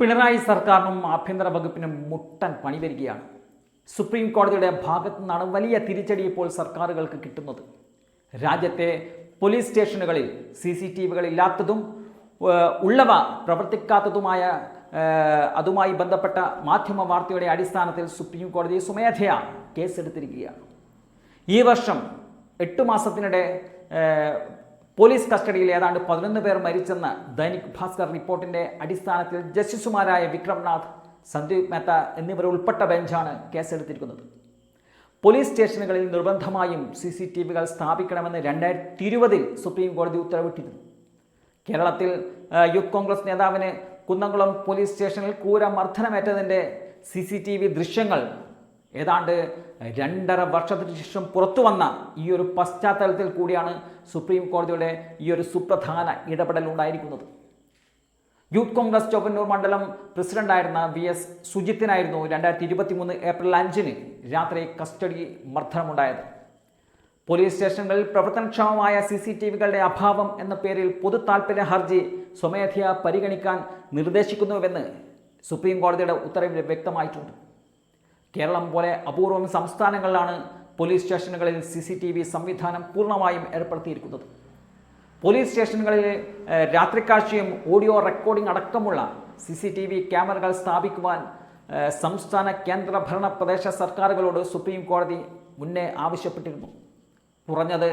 പിണറായി സർക്കാരിനും ആഭ്യന്തര വകുപ്പിനും മുട്ടൻ പണി വരികയാണ്. സുപ്രീം കോടതിയുടെ ഭാഗത്തു നിന്നാണ് വലിയ തിരിച്ചടി ഇപ്പോൾ സർക്കാരുകൾക്ക് കിട്ടുന്നത്. രാജ്യത്തെ പോലീസ് സ്റ്റേഷനുകളിൽ സി സി ടി വികൾ ഇല്ലാത്തതും ഉള്ളവ പ്രവർത്തിക്കാത്തതുമായ അതുമായി ബന്ധപ്പെട്ട മാധ്യമ വാർത്തയുടെ അടിസ്ഥാനത്തിൽ സുപ്രീം കോടതി സ്വമേധയാ കേസെടുത്തിരിക്കുകയാണ്. ഈ വർഷം എട്ട് മാസത്തിനിടെ പോലീസ് കസ്റ്റഡിയിൽ ഏതാണ്ട് പതിനൊന്ന് പേർ മരിച്ചെന്ന് ദൈനിക് ഭാസ്കർ റിപ്പോർട്ടിന്റെ അടിസ്ഥാനത്തിൽ ജസ്റ്റിസുമാരായ വിക്രംനാഥ് സന്ദീപ് മേത്ത എന്നിവർ ഉൾപ്പെട്ട ബെഞ്ചാണ് കേസെടുത്തിരിക്കുന്നത്. പോലീസ് സ്റ്റേഷനുകളിൽ നിർബന്ധമായും സി സി ടി വികൾ സ്ഥാപിക്കണമെന്ന് രണ്ടായിരത്തി ഇരുപതിൽ സുപ്രീം കോടതി ഉത്തരവിട്ടിരുന്നു. കേരളത്തിൽ യൂത്ത് കോൺഗ്രസ് നേതാവിന് കുന്നംകുളം പോലീസ് സ്റ്റേഷനിൽ ക്രൂരമർദ്ദനമേറ്റതിന്റെ സി സി ടി വി ദൃശ്യങ്ങൾ ഏതാണ്ട് രണ്ടര വർഷത്തിന് ശേഷം പുറത്തു വന്ന ഈ ഒരു പശ്ചാത്തലത്തിൽ കൂടിയാണ് സുപ്രീം കോടതിയുടെ ഈ ഒരു സുപ്രധാന ഇടപെടൽ ഉണ്ടായിരിക്കുന്നത്. യൂത്ത് കോൺഗ്രസ് ചൊവ്വന്നൂർ മണ്ഡലം പ്രസിഡന്റായിരുന്ന വി എസ് സുജിത്തിനായിരുന്നു രണ്ടായിരത്തി ഇരുപത്തി മൂന്ന് ഏപ്രിൽ അഞ്ചിന് രാത്രി കസ്റ്റഡി മർദ്ദനമുണ്ടായത്. പോലീസ് സ്റ്റേഷനുകളിൽ പ്രവർത്തനക്ഷമമായ സി സി ടി വികളുടെ അഭാവം എന്ന പേരിൽ പൊതു താൽപ്പര്യ ഹർജി സ്വമേധയാ പരിഗണിക്കാൻ നിർദ്ദേശിക്കുന്നുവെന്ന് സുപ്രീം കോടതിയുടെ ഉത്തരവിൽ വ്യക്തമായിട്ടുണ്ട്. കേരളം പോലെ അപൂർവം സംസ്ഥാനങ്ങളിലാണ് പോലീസ് സ്റ്റേഷനുകളിൽ സി സി ടി വി സംവിധാനം പൂർണമായും ഏർപ്പെടുത്തിയിരിക്കുന്നത്. പോലീസ് സ്റ്റേഷനുകളിൽ രാത്രിക്കാഴ്ചയും ഓഡിയോ റെക്കോർഡിംഗ് അടക്കമുള്ള സി സി ടി വി ക്യാമറകൾ സ്ഥാപിക്കുവാൻ സംസ്ഥാന കേന്ദ്ര ഭരണ പ്രദേശ സർക്കാരുകളോട് സുപ്രീം കോടതി മുന്നേ ആവശ്യപ്പെട്ടിരുന്നു. കുറഞ്ഞത്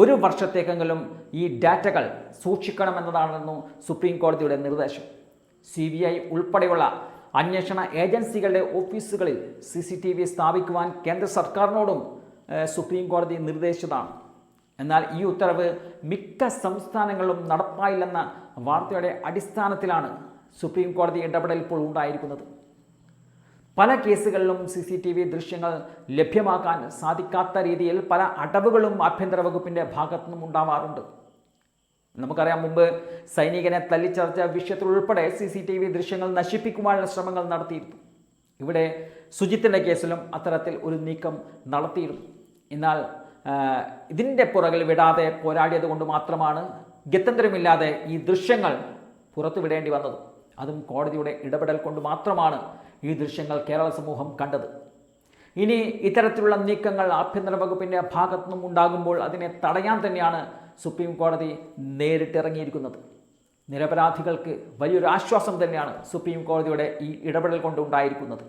ഒരു വർഷത്തേക്കെങ്കിലും ഈ ഡാറ്റകൾ സൂക്ഷിക്കണമെന്നതാണെന്നു സുപ്രീം കോടതിയുടെ നിർദ്ദേശം. സി ബി ഐ ഉൾപ്പെടെയുള്ള അന്വേഷണ ഏജൻസികളുടെ ഓഫീസുകളിൽ സി സി ടി വി സ്ഥാപിക്കുവാൻ കേന്ദ്ര സർക്കാരിനോടും സുപ്രീം കോടതി നിർദ്ദേശിച്ചതാണ്. എന്നാൽ ഈ ഉത്തരവ് മിക്ക സംസ്ഥാനങ്ങളിലും നടപ്പായില്ലെന്ന വാർത്തയുടെ അടിസ്ഥാനത്തിലാണ് സുപ്രീം കോടതി ഇടപെടൽ ഇപ്പോൾ ഉണ്ടായിരിക്കുന്നത്. പല കേസുകളിലും സി സി ടി വി ദൃശ്യങ്ങൾ ലഭ്യമാക്കാൻ സാധിക്കാത്ത രീതിയിൽ പല അടവുകളും ആഭ്യന്തര വകുപ്പിന്റെ ഭാഗത്തുനിന്നും ഉണ്ടാവാറുണ്ട്. നമുക്കറിയാം മുമ്പ് സൈനികനെ തല്ലിച്ചർച്ച വിഷയത്തിൽ ഉൾപ്പെടെ സി സി ടി വി ദൃശ്യങ്ങൾ നശിപ്പിക്കുവാനുള്ള ശ്രമങ്ങൾ നടത്തിയിരുന്നു. ഇവിടെ സുജിത്തിന്റെ കേസിലും അത്തരത്തിൽ ഒരു നീക്കം നടത്തിയിരുന്നു. എന്നാൽ ഇതിന്റെ പുറകിൽ വിടാതെ പോരാടിയത് കൊണ്ട് മാത്രമാണ് ഗത്യന്തരമില്ലാതെ ഈ ദൃശ്യങ്ങൾ പുറത്തു വിടേണ്ടി വന്നത്. അതും കോടതിയുടെ ഇടപെടൽ കൊണ്ട് മാത്രമാണ് ഈ ദൃശ്യങ്ങൾ കേരള സമൂഹം കണ്ടത്. ഇനി ഇത്തരത്തിലുള്ള നീക്കങ്ങൾ ആഭ്യന്തര വകുപ്പിന്റെ ഭാഗത്തുനിന്നും ഉണ്ടാകുമ്പോൾ അതിനെ തടയാൻ തന്നെയാണ് സുപ്രീം കോടതി നേരിട്ടിറങ്ങിയിരിക്കുന്നത്. നിരപരാധികൾക്ക് വലിയൊരു ആശ്വാസം തന്നെയാണ് സുപ്രീം കോടതിയുടെ ഈ ഇടപെടൽ കൊണ്ട് ഉണ്ടായിരിക്കുന്നത്